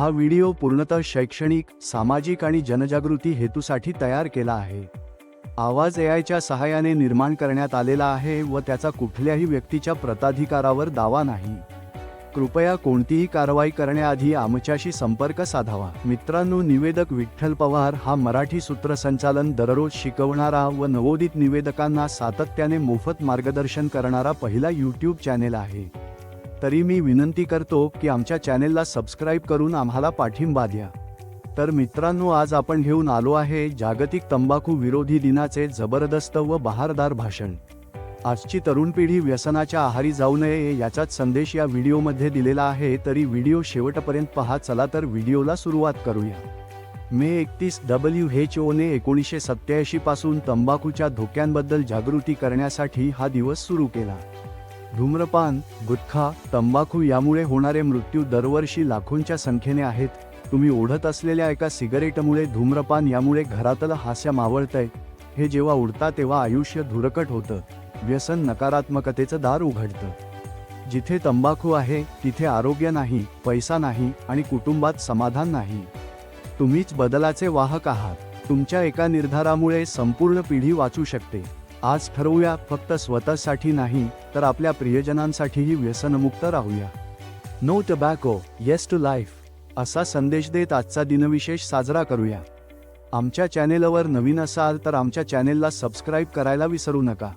हा व्हिडिओ पूर्णतः शैक्षणिक सामाजिक आणि जनजागृती हेतूसाठी तयार केला आहे. आवाज एआयच्या सहाय्याने निर्माण करण्यात आलेला आहे व त्याचा कुठल्याही व्यक्तीच्या प्रताधिकारावर दावा नाही. कृपया कोणतीही कारवाई करण्याआधी आमच्याशी संपर्क साधावा. मित्रांनो निवेदक विठ्ठल पवार हा मराठी सूत्रसंचालन दररोज शिकवणारा व नवोदित निवेदकांना सातत्याने मोफत मार्गदर्शन करणारा पहिला यूट्यूब चॅनेल आहे. तरी मी विनंती करतो की आमच्या चॅनेलला सबस्क्राईब करून आम्हाला पाठिंबा द्या. तर मित्रांनो आज आपण घेऊन आलो आहे जागतिक तंबाखू विरोधी दिनाचे जबरदस्त व बहारदार भाषण. आजची तरुण पिढी व्यसनाच्या आहारी जाऊ नये याचाच संदेश या व्हिडिओमध्ये दिलेला आहे तरी व्हिडिओ शेवटपर्यंत पहा चला तर व्हिडिओला सुरुवात करूया. मे एकतीस डब्ल्यू एच ओने एकोणीसशे सत्याऐंशी पासून तंबाखूच्या धोक्यांबद्दल जागृती करण्यासाठी हा दिवस सुरू केला. धूम्रपान गुटखा तंबाखू यामुळे होणारे मृत्यू दरवर्षी लाखोंच्या संख्येने आहेत. तुम्ही ओढत असलेल्या एका सिगारेटमुळे धूम्रपान यामुळे घरातलं हास्य मावळतंय. हे जेव्हा उडता तेव्हा आयुष्य धुरकट होतं. व्यसन नकारात्मकतेचं दार उघडतं. जिथे तंबाखू आहे तिथे आरोग्य नाही पैसा नाही आणि कुटुंबात समाधान नाही. तुम्हीच बदलाचे वाहक आहात. तुमच्या एका निर्धारामुळे संपूर्ण पिढी वाचू शकते. आज ठरवूया फक्त स्वतःसाठी नाही तर आपल्या प्रियजनांसाठीही व्यसनमुक्त राहूया. No tobacco yes to life असा संदेश देत आजचा दिनविशेष साजरा करूया. आमच्या चॅनेलवर नवीन असाल तर आमच्या चॅनेलला सबस्क्राईब करायला विसरू नका.